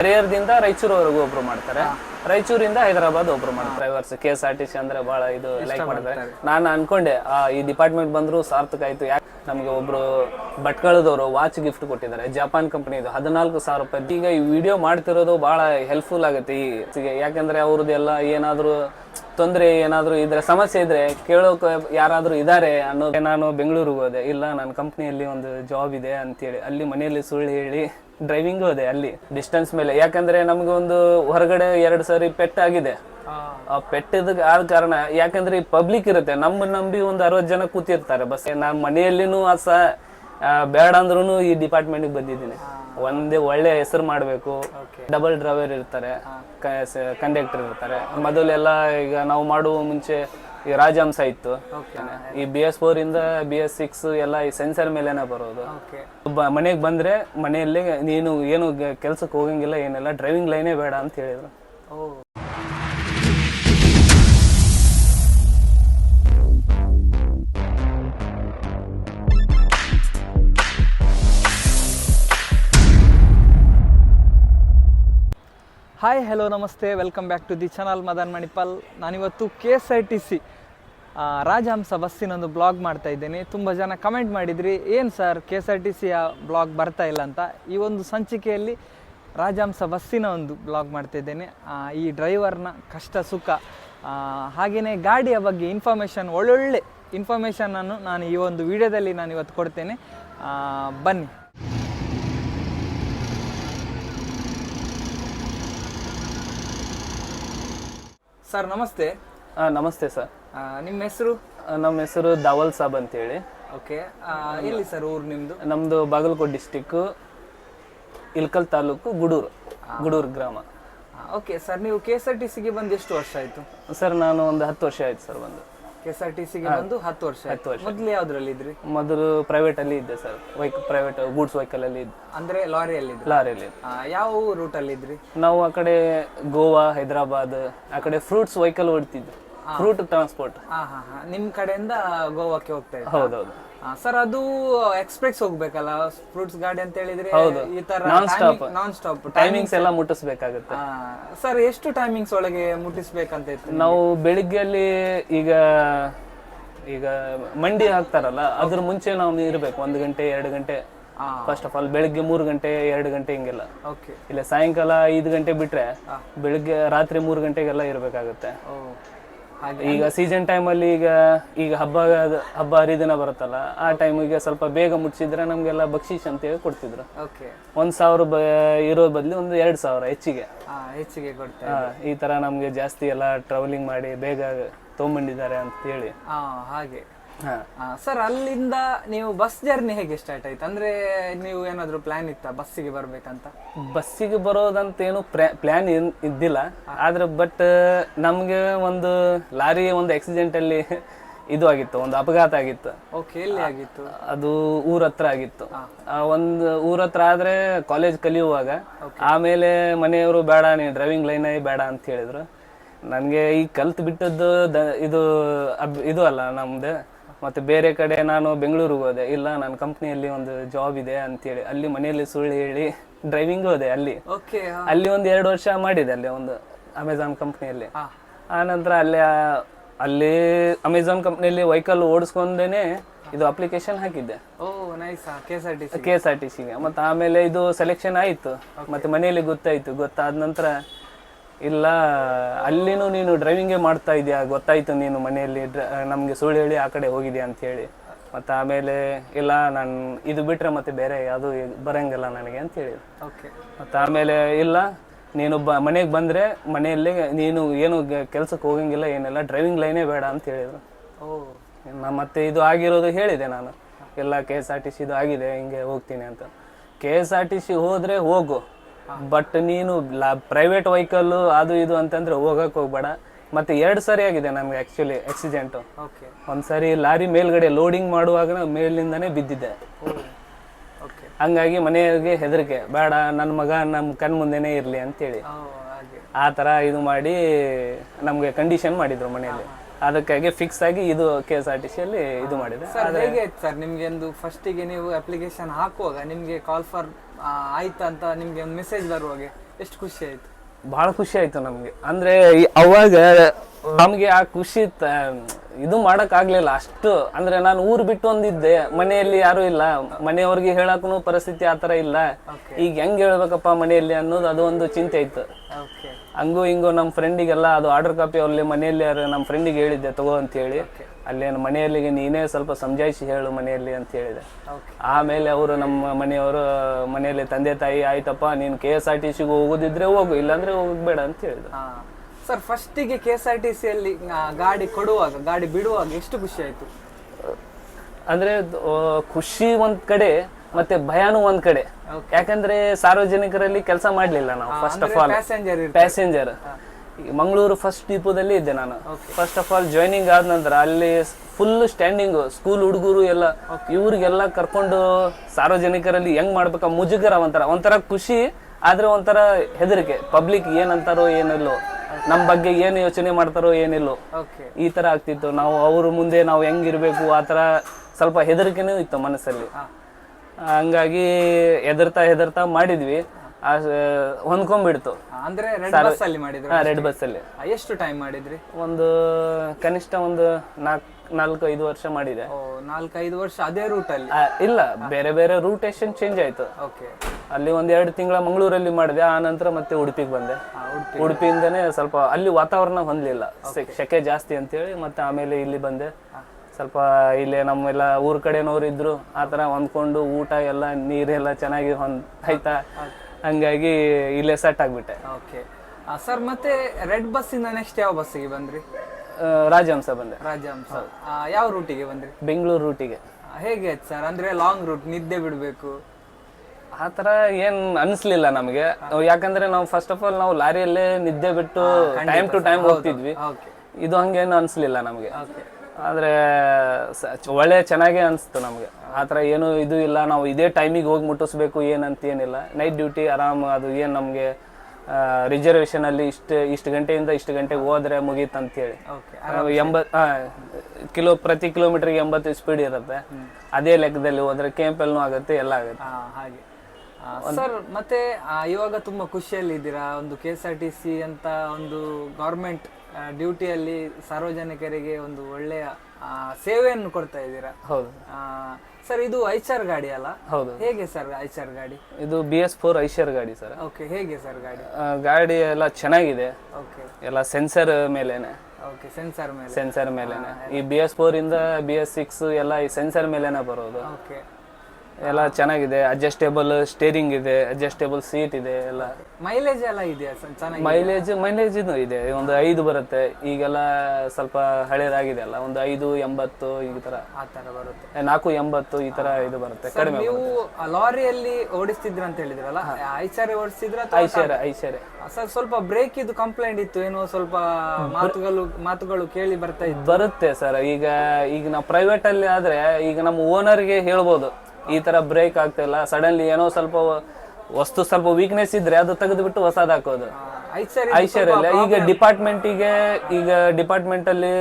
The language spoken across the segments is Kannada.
ಹರಿಹರದಿಂದ ರಾಯಚೂರವರೆಗೂ ಒಬ್ರು ಮಾಡ್ತಾರೆ. ರಾಯಚೂರಿಂದ ಹೈದರಾಬಾದ್ ಒಬ್ರು ಮಾಡ್ತಾರೆ. Drivers K S R T C ಅಂದ್ರೆ ಬಹಳ ಇದು ಲೈಕ್ ಮಾಡ್ತಾರೆ. ನಾನು ಅನ್ಕೊಂಡೆ ಆ, ಈ ಡಿಪಾರ್ಟ್ಮೆಂಟ್ ಬಂದ್ರು ಸಾರ್ಥಕ ಆಯ್ತು. ಯಾಕೆ ನಮಗೆ ಒಬ್ರು ಭಟ್ಕಳದವರು ವಾಚ್ ಗಿಫ್ಟ್ ಕೊಟ್ಟಿದ್ದಾರೆ. ಜಪಾನ್ ಕಂಪನಿ ಇದು. ಹದಿನಾಲ್ಕು ಸಾವಿರ ರೂಪಾಯಿ. ಈಗ ಈ ವಿಡಿಯೋ ಮಾಡ್ತಿರೋದು ಬಹಳ ಹೆಲ್ಪ್ಫುಲ್ ಆಗುತ್ತೆ ಈ ಯಾಕಂದ್ರೆ ಅವ್ರದ್ದೆಲ್ಲ ಏನಾದ್ರು ತೊಂದರೆ ಏನಾದ್ರು ಇದ್ರೆ ಸಮಸ್ಯೆ ಇದ್ರೆ ಕೇಳೋಕೆ ಯಾರಾದ್ರೂ ಇದಾರೆ ಅನ್ನೋದೇ. ನಾನು ಬೆಂಗಳೂರಿಗೆ ಹೋದೆ. ಇಲ್ಲ ನನ್ನ ಕಂಪ್ನಿಯಲ್ಲಿ ಒಂದು ಜಾಬ್ ಇದೆ ಅಂತೇಳಿ. ಅಲ್ಲಿ ಮನೆಯಲ್ಲಿ ಸುಳ್ಳು ಹೇಳಿ ಡ್ರೈವಿಂಗ್ ಅದೇ ಅಲ್ಲಿ ಡಿಸ್ಟೆನ್ಸ್ ಮೇಲೆ. ಯಾಕಂದ್ರೆ ನಮ್ಗೆ ಒಂದು ಹೊರಗಡೆ ಎರಡು ಸರಿ ಪೆಟ್ಟಾಗಿದೆ ಆ ಪೆಟ್ಟದ ಆದ ಕಾರಣ ಯಾಕಂದ್ರೆ ಈ ಪಬ್ಲಿಕ್ ಇರುತ್ತೆ. ನಮ್ಮ ನಂಬಿ ಒಂದು ಅರವತ್ತು ಜನ ಕೂತಿರ್ತಾರೆ ಬಸ್ ನಾನು ಮನೆಯಲ್ಲಿನೂ ಅಸ ಆ, ಬೇಡ ಅಂದ್ರೂ ಈ ಡಿಪಾರ್ಟ್ಮೆಂಟ್ಗೆ ಬಂದಿದ್ದೀನಿ. ಒಂದೇ ಒಳ್ಳೆ ಹೆಸರು ಮಾಡಬೇಕು. ಡಬಲ್ ಡ್ರೈವರ್ ಇರ್ತಾರೆ. ಕಂಡಕ್ಟರ್ ಇರ್ತಾರೆ. ಮೊದಲೆಲ್ಲ ಈಗ ನಾವು ಮಾಡುವ ಮುಂಚೆ ಈ ರಾಜಹಂಸ ಇತ್ತು. ಈ ಬಿ ಎಸ್ ಫೋರ್ ಇಂದ ಬಿ ಎಸ್ ಸಿಕ್ಸ್ ಎಲ್ಲ ಈ ಸೆನ್ಸರ್ ಮೇಲೆನೆ ಬರೋದು. ಓಕೆ ಮನೆಗೆ ಬಂದ್ರೆ ಮನೆಯಲ್ಲಿ ನೀನು ಏನು ಕೆಲ್ಸಕ್ಕೆ ಹೋಗಂಗಿಲ್ಲ ಏನಿಲ್ಲ ಡ್ರೈವಿಂಗ್ ಲೈನೇ ಬೇಡ ಅಂತ ಹೇಳಿದ್ರು. Hi hello namaste. Welcome back to the channel Madan Manipal ನಾನಿವತ್ತು K S I T C Rajahamsa ಬಸ್ಸಿನೊಂದು blog ಮಾಡ್ತಾ ಇದ್ದೇನೆ. ತುಂಬ ಜನ ಕಮೆಂಟ್ ಮಾಡಿದ್ರಿ, ಏನು sir K S R T ಸಿಯ ಬ್ಲಾಗ್ ಬರ್ತಾ ಇಲ್ಲ ಅಂತ? ಈ ಒಂದು ಸಂಚಿಕೆಯಲ್ಲಿ ರಾಜಹಂಸ ಬಸ್ಸಿನ ಒಂದು ಬ್ಲಾಗ್ ಮಾಡ್ತಾ ಇದ್ದೇನೆ. ಈ ಡ್ರೈವರ್ನ ಕಷ್ಟ, ಸುಖ ಹಾಗೆಯೇ ಗಾಡಿಯ ಬಗ್ಗೆ ಇನ್ಫಾರ್ಮೇಷನ್ ಒಳ್ಳೊಳ್ಳೆ ಇನ್ಫಾರ್ಮೇಷನನ್ನು ನಾನು ಈ ಒಂದು ವಿಡಿಯೋದಲ್ಲಿ ನಾನು ಇವತ್ತು ಕೊಡ್ತೇನೆ. ಬನ್ನಿ. ಸರ್ ನಮಸ್ತೆ. ನಮಸ್ತೆ ಸರ್. ನಿಮ್ಮ ಹೆಸರು? ನಮ್ಮ ಹೆಸರು ದಾವಲ್ ಸಾಬ್ ಅಂತೇಳಿ. ಓಕೆ. ಎಲ್ಲಿ ಸರ್ ಊರು ನಿಮ್ಮದು ನಮ್ದು ಬಾಗಲಕೋಟೆ ಡಿಸ್ಟಿಕ್ಕು ಇಲ್ಕಲ್ ತಾಲೂಕು ಗುಡೂರು ಗುಡೂರು ಗ್ರಾಮ. ಓಕೆ ಸರ್ ನೀವು ಕೆ ಎಸ್ ಆರ್ ಟಿ ಸಿಗೆ ಬಂದು ಎಷ್ಟು ವರ್ಷ ಆಯಿತು? ಸರ್ ನಾನು ಒಂದು ಹತ್ತು ವರ್ಷ ಆಯಿತು ಸರ್ ಬಂದು. ಕೆ ಎಸ್ ಆರ್ ಟಿ ಸಿಗೆ ಬಂದು ಹತ್ತು ವರ್ಷ ಹತ್ತು ವರ್ಷ. ಮೊದಲು ಯಾವ್ದ್ರಲ್ಲಿ ಇದ್ರಿ? ಮೊದಲು ಪ್ರೈವೇಟ್ ಅಲ್ಲಿ ಇದ್ದೆ ಸರ್ ವೈಕ್ ಪ್ರೈವೇಟ್ ಗೂಡ್ಸ್ ವೆಹಿಕಲ್ ಅಲ್ಲಿ ಇದ್ದೆ. ಅಂದ್ರೆ ಲಾರಿಯಲ್ಲಿ ಲಾರಿಯಲ್ಲಿ. ಆ, ಯಾವ ರೂಟಲ್ಲಿ ಇದ್ರಿ? ನಾವು ಆ ಕಡೆ ಗೋವಾ ಹೈದರಾಬಾದ್ ಆ ಕಡೆ ಫ್ರೂಟ್ಸ್ ವೆಹಿಕಲ್ ಹೊಡ್ತಿದ್ವಿ ಫ್ರೂಟ್ ಟ್ರಾನ್ಸ್ಪೋರ್ಟ್ ಹಾ ಹಾ ಹಾ. ನಿಮ್ಮ ಕಡೆಯಿಂದ ಗೋವಾಕ್ಕೆ ಹೋಗ್ತಾ ಇದ್ರಿ? ಹೌದೌದು. ಸರ್ ಅದು ಎಕ್ಸ್ಪ್ರೆಸ್ ಹೋಗ್ಬೇಕಲ್ಲ? ಫ್ರೂಟ್ಸ್ ಗಾಡಿ ಅಂತ ಹೇಳಿದ್ರೆ ಈ ತರ non stop non stop timings ಎಲ್ಲ ಮುಟ್ಟಿಸ್ಬೇಕಾಗುತ್ತೆ. ಸರ್ ಎಷ್ಟು ಟೈಮಿಂಗ್ಸ್ ಒಳಗೆ ಮುಟ್ಟಿಸ್ಬೇಕಂತ ಇತ್ತು ನಾವು ಬೆಳಿಗ್ಗೆಯಲ್ಲಿ ಈಗ ಈಗ ಮಂಡಿ ಹಾಕ್ತಾರಲ್ಲ ಅದ್ರ ಮುಂಚೆ ನಾವು ಇರ್ಬೇಕು. ಒಂದು ಗಂಟೆ ಎರಡು ಗಂಟೆ. ಫಸ್ಟ್ ಆಫ್ ಆಲ್ ಬೆಳಿಗ್ಗೆ ಮೂರು ಗಂಟೆ ಎರಡು ಗಂಟೆ ಹಿಂಗೆಲ್ಲ. ಓಕೆ ಇಲ್ಲ ಸಾಯಂಕಾಲ ಐದು ಗಂಟೆ ಬಿಟ್ರೆ ಬೆಳಿಗ್ಗೆ ರಾತ್ರಿ ಮೂರು ಗಂಟೆಗೆಲ್ಲ ಇರಬೇಕಾಗುತ್ತೆ. ಈಗ ಸೀಸನ್ ಟೈಮಲ್ಲಿ ಈಗ ಈಗ ಹಬ್ಬ ಹಬ್ಬ ಹರಿದಿನ ಬರುತ್ತಲ್ಲ ಆ ಟೈಮಿಗೆ ಸ್ವಲ್ಪ ಬೇಗ ಮುಚ್ಚಿದ್ರೆ ನಮಗೆಲ್ಲ ಅಂತ ಹೇಳಿ ಕೊಡ್ತಿದ್ರು. ಓಕೆ ಒಂದ್ ಸಾವಿರ ಇರೋ ಬದಲು ಒಂದು ಎರಡು ಸಾವಿರ ಹೆಚ್ಚಿಗೆ. ಹೆಚ್ಚಿಗೆ ಈ ತರ ನಮ್ಗೆ ಜಾಸ್ತಿ ಎಲ್ಲ ಟ್ರಾವೆಲಿಂಗ್ ಮಾಡಿ ಬೇಗ ತಗೊಂಡ್ಬಂದಿದ್ದಾರೆ ಅಂತ ಹೇಳಿ ಹಾಗೆ. ಸರ್ ಅಲ್ಲಿಂದ ನೀವು ಬಸ್ ಜರ್ನಿ ಹೇಗೆ ಸ್ಟಾರ್ಟ್ ಆಯ್ತು? ಅಂದ್ರೆ ನೀವು ಏನಾದ್ರು ಪ್ಲಾನ್ ಇತ್ತಾ ಬಸ್ಸಿಗೆ ಬರ್ಬೇಕಂತ? ಬಸ್ಸಿಗೆ ಬರೋದಂತ ಏನು ಪ್ಲಾನ್ ಇದ್ದಿಲ್ಲ. ಆದ್ರೆ ಬಟ್ ನಮ್ಗೆ ಒಂದು ಲಾರಿ ಒಂದು ಆಕ್ಸಿಡೆಂಟ್ ಅಲ್ಲಿ ಇದು ಆಗಿತ್ತು ಒಂದು ಅಪಘಾತ ಆಗಿತ್ತು. ಓಕೆ ಎಲ್ಲಿ ಆಗಿತ್ತು? ಅದು ಊರ ಹತ್ರ ಆಗಿತ್ತು. ಒಂದು ಊರ ಹತ್ರ ಆದ್ರೆ ಕಾಲೇಜ್ ಕಲಿಯುವಾಗ. ಆಮೇಲೆ ಮನೆಯವರು ಬೇಡ ನೀನು ಡ್ರೈವಿಂಗ್ ಲೈನೇ ಬೇಡ ಅಂತ ಹೇಳಿದ್ರು. ನನಗೆ ಈ ಕಲ್ತ್ ಬಿಟ್ಟದ್ದು ಇದು ಇದು ಅಲ್ಲ ನಮ್ದು. ಮತ್ತೆ ಬೇರೆ ಕಡೆ ನಾನು ಬೆಂಗಳೂರಿಗೆ ಹೋದೆ. ಇಲ್ಲ ನಾನು ಕಂಪ್ನಿಯಲ್ಲಿ ಒಂದು ಜಾಬ್ ಇದೆ ಅಂತೇಳಿ. ಅಲ್ಲಿ ಮನೆಯಲ್ಲಿ ಸುಳ್ಳು ಹೇಳಿ ಡ್ರೈವಿಂಗ್ ಹೋದೆ ಅಲ್ಲಿ. ಅಲ್ಲಿ ಒಂದು ಎರಡು ವರ್ಷ ಮಾಡಿದೆ ಅಲ್ಲಿ ಒಂದು ಅಮೆಝಾನ್ ಕಂಪ್ನಿಯಲ್ಲಿ ನಂತರ ಅಲ್ಲಿ ಅಲ್ಲಿ ಅಮೆಝಾನ್ ಕಂಪ್ನಿಯಲ್ಲಿ ವೆಹಿಕಲ್ ಓಡಿಸ್ಕೊಂಡೇನೆ ಇದು ಅಪ್ಲಿಕೇಶನ್ ಹಾಕಿದ್ದೆ. ಓ nice K S R T C K S R T ಸಿಗೆ ಮತ್ತು ಆಮೇಲೆ ಇದು ಸೆಲೆಕ್ಷನ್ ಆಯಿತು. ಮತ್ತೆ ಮನೆಯಲ್ಲಿ ಗೊತ್ತಾಯಿತು. ಗೊತ್ತಾದ ನಂತರ ಇಲ್ಲ ಅಲ್ಲಿನೂ ನೀನು ಡ್ರೈವಿಂಗೇ ಮಾಡ್ತಾ ಇದೆಯಾ? ಗೊತ್ತಾಯ್ತು ನೀನು ಮನೆಯಲ್ಲಿ ಡ್ರ ನಮಗೆ ಸುಳ್ಳು ಹೇಳಿ ಆ ಕಡೆ ಹೋಗಿದ್ಯಾ ಅಂತ ಹೇಳಿ. ಮತ್ತು ಆಮೇಲೆ ಇಲ್ಲ ನಾನು ಇದು ಬಿಟ್ಟರೆ ಮತ್ತೆ ಬೇರೆ ಯಾವುದು ಬರಂಗಿಲ್ಲ ನನಗೆ ಅಂತ ಹೇಳಿ ಓಕೆ ಮತ್ತು ಆಮೇಲೆ ಇಲ್ಲ ನೀನು ಬ ಮನೆಗೆ ಬಂದರೆ ಮನೆಯಲ್ಲಿ ನೀನು ಏನು ಕೆಲ್ಸಕ್ಕೆ ಹೋಗಂಗಿಲ್ಲ ಏನಿಲ್ಲ ಡ್ರೈವಿಂಗ್ ಲೈನೇ ಬೇಡ ಅಂತ ಹೇಳಿದ್ರು. ಓ. ನಾ ಮತ್ತೆ ಇದು ಆಗಿರೋದು ಹೇಳಿದೆ ನಾನು. ಎಲ್ಲ K S R T C ಇದು ಆಗಿದೆ ಹಿಂಗೆ ಹೋಗ್ತೀನಿ ಅಂತ. K S R T C ಹೋದರೆ ಹೋಗು. ಬಟ್ ನೀನು ಪ್ರೈವೇಟ್ ವೆಹಿಕಲ್ ಅದು ಇದು ಅಂತಂದ್ರೆ ಹೋಗಕ್ ಹೋಗ್ಬೇಡ. ಮತ್ತೆ ಎರಡು ಸರಿ ಆಗಿದೆ ನಮ್ಗೆ ಆಕ್ಚುಲಿ ಆಕ್ಸಿಡೆಂಟ್ ಒಂದ್ಸರಿ ಲಾರಿ ಮೇಲ್ಗಡೆ ಲೋಡಿಂಗ್ ಮಾಡುವಾಗ ಮೇಲಿಂದನೇ ಬಿದ್ದಿದ್ದೆ ಓಕೆ ಹಂಗಾಗಿ ಮನೆಯವ್ರಿಗೆ ಹೆದರಿಕೆ. ಬೇಡ ನನ್ನ ಮಗ ನಮ್ಮ ಕಣ್ ಮುಂದೆನೇ ಇರಲಿ ಅಂತೇಳಿ. ಓ ಆ ಥರ ಇದು ಮಾಡಿ ನಮಗೆ ಕಂಡೀಷನ್ ಮಾಡಿದ್ರು ಮನೆಯಲ್ಲಿ. ಅದಕ್ಕಾಗಿ ಫಿಕ್ಸ್ ಆಗಿ ಇದು ಕೆ ಎಸ್ ಆರ್ ಟಿ ಸಿಯಲ್ಲಿ ಇದು ಮಾಡಿದೆ. ಸರ್ ನಿಮ್ಗೆ ಒಂದು ಫಸ್ಟಿಗೆ ನೀವು ಅಪ್ಲಿಕೇಶನ್ ಹಾಕುವಾಗ ನಿಮ್ಗೆ ಕಾಲ್ ಫಾರ್ ಆಯ್ತಾ ಅಂತ ನಿಮ್ಗೆ ಒಂದು ಮೆಸೇಜ್ ಬರುವಾಗೆ. ಎಷ್ಟು ಖುಷಿ ಆಯ್ತು? ಬಹಳ ಖುಷಿ ಆಯ್ತು ನಮ್ಗೆ. ಅಂದ್ರೆ ಅವಾಗ ನಮ್ಗೆ ಆ ಖುಷಿ ಇದು ಮಾಡಕ್ ಆಗ್ಲಿಲ್ಲ. ಅಷ್ಟು ಅಂದ್ರೆ ನಾನು ಊರ್ ಬಿಟ್ಟು ಒಂದಿದ್ದೆ ಮನೆಯಲ್ಲಿ ಯಾರು ಇಲ್ಲ. ಮನೆಯವ್ರಿಗೆ ಹೇಳಕ್ಕೂ ಪರಿಸ್ಥಿತಿ ಆತರ ಇಲ್ಲ. ಈಗ ಹೆಂಗ್ ಹೇಳ್ಬೇಕಪ್ಪ ಮನೆಯಲ್ಲಿ ಅನ್ನೋದು ಅದು ಒಂದು ಚಿಂತೆ ಇತ್ತು. ಹಂಗೂ ಹಿಂಗೂ ನಮ್ಮ ಫ್ರೆಂಡಿಗೆಲ್ಲ ಅದು ಆರ್ಡರ್ ಕಾಪಿ ಅಲ್ಲಿ ಮನೆಯಲ್ಲಿ ಯಾರು ನಮ್ಮ ಫ್ರೆಂಡಿಗೆ ಹೇಳಿದ್ದೆ ತಗೋ ಅಂತ ಹೇಳಿ. ಅಲ್ಲೇನು ಮನೆಯಲ್ಲಿಗೆ ನೀನೇ ಸ್ವಲ್ಪ ಸಮಜಾಯಿಸಿ ಹೇಳು ಮನೆಯಲ್ಲಿ ಅಂತ ಹೇಳಿದೆ. ಆಮೇಲೆ ಅವರು ನಮ್ಮ ಮನೆಯವರು ಮನೆಯಲ್ಲಿ ತಂದೆ ತಾಯಿ ಆಯ್ತಪ್ಪ ನೀನು ಕೆ ಎಸ್ ಆರ್ ಟಿ ಸಿಗೆ ಹೋಗೋದಿದ್ರೆ ಹೋಗು ಇಲ್ಲಾಂದ್ರೆ ಹೋಗ್ಬೇಡ ಅಂತ ಹೇಳಿದ್ರು. ಸರ್ ಫಸ್ಟಿಗೆ ಕೆ ಎಸ್ ಆರ್ ಟಿ ಸಿಯಲ್ಲಿ ಗಾಡಿ ಕೊಡುವಾಗ ಗಾಡಿ ಬಿಡುವಾಗ ಎಷ್ಟು ಖುಷಿ ಆಯ್ತು? ಅಂದ್ರೆ ಖುಷಿ ಒಂದ್ ಕಡೆ ಮತ್ತೆ ಭಯಾನು ಒಂದ್ ಕಡೆ. ಯಾಕಂದ್ರೆ ಸಾರ್ವಜನಿಕರಲ್ಲಿ ಕೆಲಸ ಮಾಡ್ಲಿಲ್ಲ ನಾವು first of all passenger passenger Mangaluru first ಡಿಪೋದಲ್ಲಿ ಇದ್ದೆ ನಾನು. ಫಸ್ಟ್ ಆಫ್ ಆಲ್ ಜಾಯ್ನಿಂಗ್ ಆದ ನಂತರ ಅಲ್ಲಿ ಫುಲ್ ಸ್ಟ್ಯಾಂಡಿಂಗ್ ಸ್ಕೂಲ್ ಹುಡುಗರು ಎಲ್ಲ ಇವ್ರಿಗೆಲ್ಲ ಕರ್ಕೊಂಡು ಸಾರ್ವಜನಿಕರಲ್ಲಿ ಹೆಂಗ್ ಮಾಡ್ಬೇಕ ಮುಜುಗರ ಒಂಥರ ಒಂಥರ ಖುಷಿ ಆದ್ರೆ ಒಂಥರ ಹೆದರಿಕೆ. ಪಬ್ಲಿಕ್ ಏನಂತಾರೋ ಏನಿಲ್ಲೋ ನಮ್ ಬಗ್ಗೆ ಏನು ಯೋಚನೆ ಮಾಡ್ತಾರೋ ಏನಿಲ್ಲೋ ಈ ತರ ಆಗ್ತಿತ್ತು. ನಾವು ಅವ್ರ ಮುಂದೆ ನಾವು ಹೆಂಗಿರ್ಬೇಕು ಆ ತರ ಸ್ವಲ್ಪ ಹೆದರಿಕೆನೂ ಇತ್ತು ಮನಸ್ಸಲ್ಲಿ. ಹಂಗಾಗಿ ಹೆದರ್ತಾ ಹೆದರ್ತಾ ಮಾಡಿದ್ವಿ. ಹೊಂದ್ಕೊಂಡ್ಬಿಡ್ತು. ಅಂದ್ರೆ ರೆಡ್ ಬಸ್ ಅಲ್ಲಿ ಮಾಡಿದ್ರು ರೆಡ್ ಬಸ್ ಅಲ್ಲಿ. ಎಷ್ಟು ಟೈಮ್ ಮಾಡಿದ್ರಿ? ಒಂದು ಕನಿಷ್ಠ ಒಂದು ನಾಲ್ಕು ನಾಲ್ಕು ಐದು ವರ್ಷ ಮಾಡಿದೆ. ನಾಲ್ಕೈದು ವರ್ಷ ಅದೇ ರೂಟ್ ಅಲ್ಲಿ. ಇಲ್ಲ ಬೇರೆ ಬೇರೆ ರೂಟೇಷನ್ ಚೇಂಜ್ ಆಯ್ತು. ಓಕೆ ಅಲ್ಲಿ ಒಂದ್ ಎರಡು ತಿಂಗಳ ಮಂಗಳೂರಲ್ಲಿ ಮಾಡಿದೆ ಆ ನಂತರ ಮತ್ತೆ ಉಡುಪಿಗೆ ಬಂದೆ. ಉಡುಪಿ. ಉಡುಪಿಯಿಂದನೇ ಸ್ವಲ್ಪ ಅಲ್ಲಿ ವಾತಾವರಣ ಹೊಂದಲಿಲ್ಲ. ಸೆಕೆ ಜಾಸ್ತಿ ಅಂತೇಳಿ ಮತ್ತೆ ಆಮೇಲೆ ಇಲ್ಲಿ ಬಂದೆ. ಸ್ವಲ್ಪ ಇಲ್ಲಿ ನಮ್ಮೆಲ್ಲ ಊರ್ ಕಡೆನವ್ರು ಇದ್ರು ಆತರ ಹೊಂದ್ಕೊಂಡು ಊಟ ಎಲ್ಲ ನೀರೆಲ್ಲ ಚೆನ್ನಾಗಿ ಹೊಂದ್ ಆಯ್ತಾ. ಹಂಗಾಗಿ ಇಲ್ಲೇ ಸೆಟ್ ಆಗ್ಬಿಟ್ಟೆ. ಓಕೆ. ಸರ್ ಮತ್ತೆ ರೆಡ್ ಬಸ್ ಇಂದ ನೆಕ್ಸ್ಟ್ ಯಾವ ಬಸ್ಸಿಗೆ ಬಂದ್ರಿ? ರಾಜಹಂಸ ಬಂದೆ. ರಾಜಹಂಸ. ಯಾವ ರೂಟಿಗೆ ಬಂದ್ರಿ? ಬೆಂಗಳೂರು ರೂಟಿಗೆ ಹೇಗೆ ಆಯ್ತು ಸರ್ ಅಂದ್ರೆ ಲಾಂಗ್ ರೂಟ್ ನಿದ್ದೆ ಬಿಡಬೇಕು. ಆ ಥರ ಏನ್ ಅನ್ಸ್ಲಿಲ್ಲ ನಮಗೆ. ಯಾಕಂದ್ರೆ ನಾವು ಫಸ್ಟ್ ಆಫ್ ಆಲ್ ನಾವು ಲಾರಿಯಲ್ಲೇ ನಿದ್ದೆ ಬಿಟ್ಟು ಟೈಮ್ ಟು ಟೈಮ್ ಹೋಗ್ತಿದ್ವಿ. ಇದು ಹಂಗೇನು ಅನ್ಸ್ಲಿಲ್ಲ ನಮಗೆ. ಆದ್ರೆ ಒಳ್ಳೆ ಚೆನ್ನಾಗೇ ಅನಿಸ್ತು ನಮಗೆ. ಆ ಥರ ಏನು ಇದು ಇಲ್ಲ ನಾವು ಇದೇ ಟೈಮಿಗೆ ಹೋಗಿ ಮುಟ್ಟಿಸ್ಬೇಕು ಏನಂತ ಏನಿಲ್ಲ. ನೈಟ್ ಡ್ಯೂಟಿ ಆರಾಮ ಅದು ಏನು ನಮಗೆ ರಿಸರ್ವೇಷನಲ್ಲಿ ಇಷ್ಟು ಇಷ್ಟು ಗಂಟೆಯಿಂದ ಇಷ್ಟು ಗಂಟೆಗೆ ಹೋದರೆ ಮುಗೀತು ಅಂತೇಳಿ ಓಕೆ ಎಂಬತ್ ಕಿಲೋ ಪ್ರತಿ ಕಿಲೋಮೀಟ್ರಿಗೆ ಎಂಬತ್ತು ಸ್ಪೀಡ್ ಇರುತ್ತೆ. ಅದೇ ಲೆಕ್ಕದಲ್ಲಿ ಹೋದ್ರೆ ಕೆಂಪೆಲ್ನೂ ಆಗುತ್ತೆ ಎಲ್ಲ ಆಗುತ್ತೆ. ಹಾಗೆ. ಸರ್ ಮತ್ತೆ ಇವಾಗ ತುಂಬ ಖುಷಿಯಲ್ಲಿ ಇದ್ದೀರಾ? ಒಂದು K S R T C ಅಂತ ಒಂದು ಗೌರ್ಮೆಂಟ್ ಡ್ಯೂಟಿಯಲ್ಲಿ ಸಾರ್ವಜನಿಕರಿಗೆ ಒಂದು ಒಳ್ಳೆಯ ಆ, ಸೇವೆಯನ್ನು ಕೊಡ್ತಾ ಇದ್ದೀರಾ? ಹೌದು. ಸರ್ ಇದು ಐಚಾರ್ ಗಾಡಿ ಅಲ್ಲ? ಹೌದು. ಹೇಗೆ ಸರ್ ಐಚಾರ್ ಗಾಡಿ? ಇದು ಬಿ ಎಸ್ ಫೋರ್ ಐಷರ್ ಗಾಡಿ ಸರ್. ಓಕೆ ಹೇಗೆ ಸರ್ ಗಾಡಿ? ಗಾಡಿ ಎಲ್ಲ ಚೆನ್ನಾಗಿದೆ. ಓಕೆ. ಎಲ್ಲ ಸೆನ್ಸರ್ ಮೇಲೇನೆ. ಓಕೆ ಸೆನ್ಸರ್ ಮೇಲೆ. ಸೆನ್ಸರ್ ಮೇಲೇನೆ. ಈ ಬಿ ಎಸ್ ಫೋರ್ ಇಂದ ಬಿ ಎಸ್ ಸಿಕ್ಸ್ ಎಲ್ಲ ಈ ಸೆನ್ಸರ್ ಮೇಲೇನೆ ಬರೋದು. ಓಕೆ. ಎಲ್ಲ ಚೆನ್ನಾಗಿದೆ ಅಡ್ಜಸ್ಟೇಬಲ್ ಸ್ಟೇರಿಂಗ್ ಇದೆ ಅಡ್ಜಸ್ಟೇಬಲ್ ಸೀಟ್ ಇದೆ ಎಲ್ಲ. ಮೈಲೇಜ್ ಎಲ್ಲ ಇದೆ ಸರ್? ಚೆನ್ನಾಗಿ ಮೈಲೇಜ್ ಮೈಲೇಜ್ ಇದೆ. ಒಂದು ಐದು ಬರುತ್ತೆ. ಈಗೆಲ್ಲ ಸ್ವಲ್ಪ ಹಳೇದಾಗಿದೆ ಅಲ್ಲ. ಒಂದು ಐದು ಎಂಬತ್ತು ಈ ತರ ಆ ತರ ಬರುತ್ತೆ. ನಾಲ್ಕು ಎಂಬತ್ತು ಈ ತರ ಇದು ಬರುತ್ತೆ. ಕಡಿಮೆ ನೀವು ಲಾರಿಯಲ್ಲಿ ಓಡಿಸ್ತಿದ್ರ ಅಂತ ಹೇಳಿದ್ರಲ್ಲ ಐಚಾರಿ ಓಡಿಸ್ತಿದ್ರ ಐಸಾರೆ ಐಸಾರೆ ಸರ್ ಸ್ವಲ್ಪ ಬ್ರೇಕ್ ಇದು ಕಂಪ್ಲೇಂಟ್ ಇತ್ತು. ಏನೋ ಸ್ವಲ್ಪ ಮಾತುಗಳು ಮಾತುಗಳು ಕೇಳಿ ಬರ್ತಾ ಇತ್ತು. ಬರುತ್ತೆ ಸರ್. ಈಗ ಈಗ ನಾವು ಪ್ರೈವೇಟ್ ಅಲ್ಲಿ ಆದ್ರೆ ಈಗ ನಮ್ಮ ಓನರ್ಗೆ ಹೇಳ್ಬೋದು. ಈ ತರ ಬ್ರೇಕ್ ಆಗ್ತಿಲ್ಲ. ಇಲ್ಲ ಸಡನ್ಲಿ ಏನೋ ಸ್ವಲ್ಪ ವಸ್ತು ಸ್ವಲ್ಪ ವೀಕ್ನೆಸ್ ಇದ್ರೆ ಅದು ತೆಗೆದುಬಿಟ್ಟು ಹೊಸದು ಹಾಕೋದು. ಐಶ್ವರ್ಯ ಈಗ ಡಿಪಾರ್ಟ್ಮೆಂಟಿಗೆ ಈಗ ಡಿಪಾರ್ಟ್ಮೆಂಟ್ ಅಲ್ಲಿ